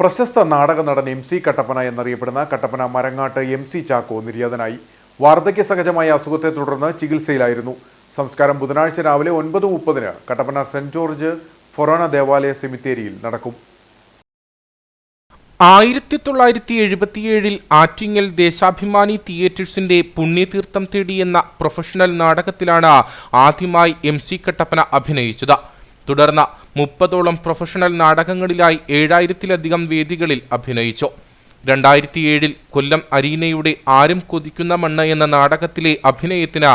പ്രശസ്ത നാടക നടൻ എം സി കട്ടപ്പന എന്നറിയപ്പെടുന്ന കട്ടപ്പന മരങ്ങാട്ട് എം സി ചാക്കോ നിര്യാതനായി. വാർദ്ധക്യ സഹജമായ അസുഖത്തെ തുടർന്ന് ചികിത്സയിലായിരുന്നു. സംസ്കാരം ബുധനാഴ്ച രാവിലെ ഒൻപത് മുപ്പതിന് കട്ടപ്പന സെന്റ് ജോർജ് ഫൊറോണ ദേവാലയ സെമിത്തേരിയിൽ നടക്കും. ആയിരത്തി തൊള്ളായിരത്തി എഴുപത്തിയേഴിൽ ആറ്റിങ്ങൽ ദേശാഭിമാനി തിയേറ്റേഴ്സിന്റെ പുണ്യതീർത്ഥം തേടി എന്ന പ്രൊഫഷണൽ നാടകത്തിലാണ് ആദ്യമായി എം സി കട്ടപ്പന അഭിനയിച്ചത്. തുടർന്ന് മുപ്പതോളം പ്രൊഫഷണൽ നാടകങ്ങളിലായി ഏഴായിരത്തിലധികം വേദികളിൽ അഭിനയിച്ചു. രണ്ടായിരത്തി ഏഴിൽ കൊല്ലം അരീനയുടെ ആരും കൊതിക്കുന്ന മണ്ണ് എന്ന നാടകത്തിലെ അഭിനയത്തിന്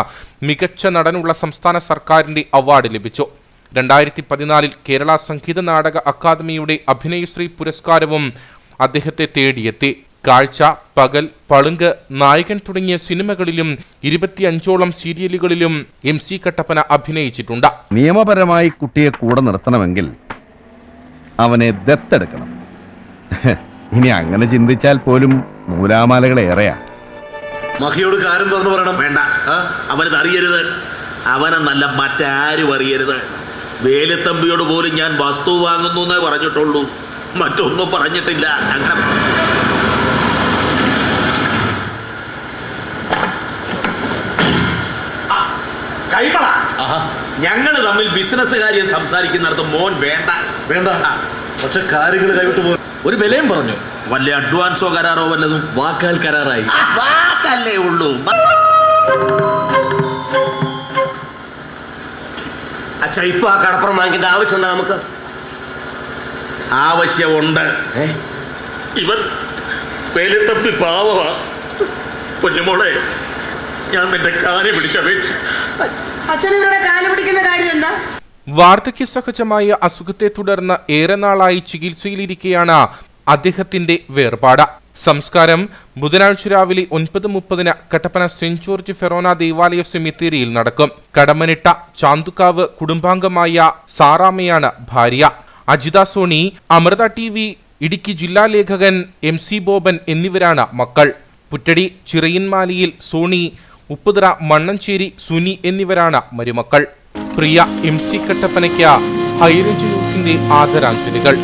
മികച്ച നടനുള്ള സംസ്ഥാന സർക്കാരിന്റെ അവാർഡ് ലഭിച്ചു. രണ്ടായിരത്തി പതിനാലിൽ കേരള സംഗീത നാടക അക്കാദമിയുടെ അഭിനയശ്രീ പുരസ്കാരവും അദ്ദേഹത്തെ തേടിയെത്തി. കാഴ്ച പകൽ പളുങ്ക് നായകൻ തുടങ്ങിയ സിനിമകളിലും ഇരുപത്തിയഞ്ചോളം സീരിയലുകളിലും എം സി കട്ടപ്പന അഭിനയിച്ചിട്ടുണ്ട്. നിയമപരമായി കുട്ടിയെ കൂടെ നിർത്തണമെങ്കിൽ അവനെ ദത്തെടുക്കണം. ഇനി അങ്ങനെ ചിന്തിച്ചാൽ പോലും നൂലാമാലകൾ ഏറെയാ. മഹിയോട് കാര്യം തുറന്നു പറയണം. വേണ്ട? അവനത് അറിയരുത്. അവനെന്നല്ല മറ്റാരും അറിയരുത്. വേലത്തമ്പിയോട് പോലും ഞാൻ വസ്തു വാങ്ങുന്നു എന്നേ പറഞ്ഞിട്ടുള്ളൂ. മറ്റൊന്നും പറഞ്ഞിട്ടില്ല. അങ്ങനെ കൈമള ഞങ്ങൾ തമ്മിൽ ബിസിനസ് കാര്യം സംസാരിക്കുന്നിടത്ത് മോൻ വേണ്ട. വേണ്ട. പക്ഷെ കാര്യങ്ങൾ കൈവിട്ട് പോകും ഒരു വിലയും പറഞ്ഞു. വല്ല അഡ്വാൻസോ കരാറോ വല്ലതും? വാക്കാൽ കരാറായി. വാക്കല്ലേ ഉള്ളൂ. അച്ഛാ ഇപ്പൊ ആ കടപ്പുറം വാങ്ങിക്കേണ്ട ആവശ്യമുണ്ടോ നമുക്ക്? ആവശ്യമുണ്ട്. ഇവൻ വേലുത്തപ്പി പാവമാ. പൊന്നുമോളെ ഞാൻ നിന്റെ കാര്യം പിടിച്ചപേക്ഷ അച്ഛനിവരുടെ കാൽ പിടിക്കുന്ന കാര്യം എന്താ? വാർദ്ധക്യ സഹജമായ അസുഖത്തെ തുടർന്ന് ഏറെ നാളായി ചികിത്സയിലിരിക്കെയാണ് അദ്ദേഹത്തിന്റെ വേർപാട്. സംസ്കാരം ബുധനാഴ്ച രാവിലെ ഒൻപത് മുപ്പതിന് കട്ടപ്പന സെന്റ് ജോർജ് ഫെറോന ദേവാലയ സെമിത്തേരിയിൽ നടക്കും. കടമനിട്ട ചാന്തുക്കാവ് കുടുംബാംഗമായ സാറാമയാണ് ഭാര്യ. അജിത സോണി അമൃത ടി വി ഇടുക്കി ജില്ലാ ലേഖകൻ എം സി ബോബൻ എന്നിവരാണ് മക്കൾ. പുറ്റടി ചിറയിൻമാലിയിൽ സോണി ഉപ്പുതറ മണ്ണഞ്ചേരി സുനി എന്നിവരാണ് മരുമക്കൾ. പ്രിയ എം സി കട്ടപ്പനയ്ക്ക് ഹൈറേഞ്ച് ന്യൂസിന്റെ ആദരാഞ്ജലികൾ.